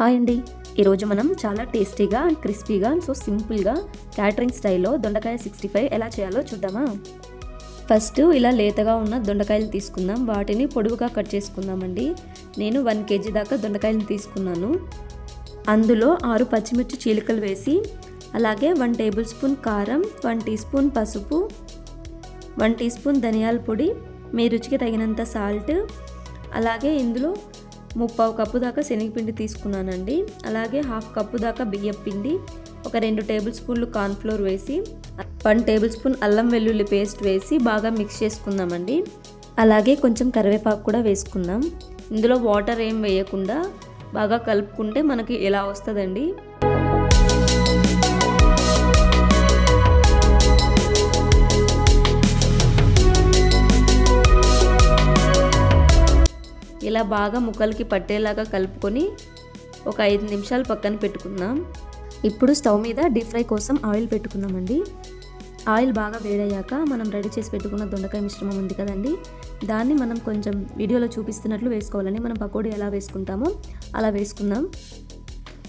Hi అండి. ఈరోజు మనం చాలా టేస్టీగా అండ్ క్రిస్పీగా సో సింపుల్గా క్యాటరింగ్ స్టైల్లో దొండకాయ సిక్స్టీ ఫైవ్ ఎలా చేయాలో చూద్దామా? ఫస్ట్ ఇలా లేతగా ఉన్న దొండకాయలు తీసుకుందాం. వాటిని పొడవుగా కట్ చేసుకుందామండి. నేను వన్ కేజీ దాకా దొండకాయలు తీసుకున్నాను. అందులో ఆరు పచ్చిమిర్చి చీలికలు వేసి అలాగే వన్ టేబుల్ స్పూన్ కారం వన్ టీ స్పూన్ పసుపు వన్ టీ స్పూన్ ధనియాల పొడి మీ రుచికి తగినంత సాల్ట్ అలాగే ఇందులో ముప్పావు కప్పు దాకా శనగపిండి తీసుకున్నానండి. అలాగే హాఫ్ కప్పు దాకా బియ్యం పిండి ఒక రెండు టేబుల్ స్పూన్లు కార్న్ఫ్లోర్ వేసి వన్ టేబుల్ స్పూన్ అల్లం వెల్లుల్లి పేస్ట్ వేసి బాగా మిక్స్ చేసుకుందామండి. అలాగే కొంచెం కరివేపాకు కూడా వేసుకుందాం. ఇందులో వాటర్ ఏం వేయకుండా బాగా కలుపుకుంటే మనకి ఎలా వస్తుందండి? ఇలా బాగా ముక్కలకి పట్టేలాగా కలుపుకొని ఒక ఐదు నిమిషాలు పక్కన పెట్టుకుందాం. ఇప్పుడు స్టవ్ మీద డీప్ ఫ్రై కోసం ఆయిల్ పెట్టుకుందామండి. ఆయిల్ బాగా వేడయ్యాక మనం రెడీ చేసి పెట్టుకున్న దొండకాయ మిశ్రమం ఉంది కదండి. దాన్ని మనం కొంచెం వీడియోలో చూపిస్తున్నట్లు వేసుకోవాలని మనం పకోడీ ఎలా వేసుకుంటామో అలా వేసుకుందాం.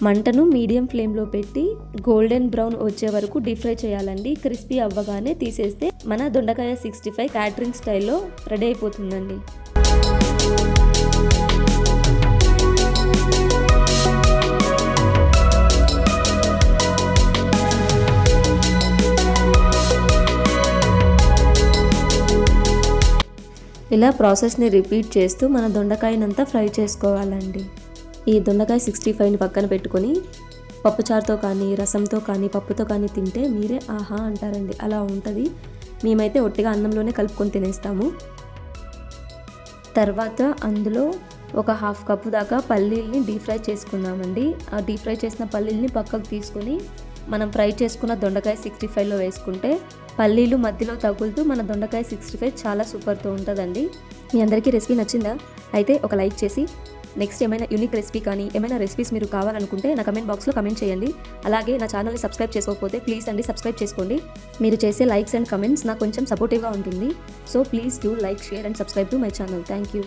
మంటను మీడియం ఫ్లేమ్లో పెట్టి గోల్డెన్ బ్రౌన్ వచ్చే వరకు డీప్ ఫ్రై చేయాలండి. క్రిస్పీ అవ్వగానే తీసేస్తే మన దొండకాయ సిక్స్టీ ఫైవ్ క్యాటరింగ్ స్టైల్లో రెడీ అయిపోతుందండి. ఇలా ప్రాసెస్ని రిపీట్ చేస్తూ మన దొండకాయనంతా ఫ్రై చేసుకోవాలండి. ఈ దొండకాయ సిక్స్టీ ఫైవ్ని పక్కన పెట్టుకొని పప్పుచారుతో కానీ రసంతో కానీ పప్పుతో కానీ తింటే మీరే ఆహా అంటారండి. అలా ఉంటుంది. మేమైతే ఒట్టిగా అన్నంలోనే కలుపుకొని తినేస్తాము. తర్వాత అందులో ఒక హాఫ్ కప్పు దాకా పల్లీల్ని డీప్ ఫ్రై చేసుకుందామండి. ఆ డీప్ ఫ్రై చేసిన పల్లీల్ని పక్కకు తీసుకొని మనం ఫ్రై చేసుకున్న దొండకాయ సిక్స్టీ ఫైవ్లో వేసుకుంటే పల్లీలు మధ్యలో తగులుతూ మన దొండకాయ సిక్స్టీ ఫైవ్ చాలా సూపర్తో ఉంటుందండి. మీ అందరికీ రెసిపీ నచ్చిందా? అయితే ఒక లైక్ చేసి నెక్స్ట్ ఏమైనా యూనిక్ రెసిపీ కానీ ఏమైనా రెసిపీస్ మీరు కావాలనుకుంటే నా కమెంట్ బాక్స్లో కమెంట్ చేయండి. అలాగే నా ఛానల్ని సబ్స్క్రైబ్ చేసుకోకపోతే ప్లీజ్ అండి సబ్స్క్రైబ్ చేసుకోండి. మీరు చేసే లైక్స్ అండ్ కమెంట్స్ నాకు కొంచెం సపోర్టివ్గా ఉంటుంది. So please do like share and subscribe to my channel. Thank you.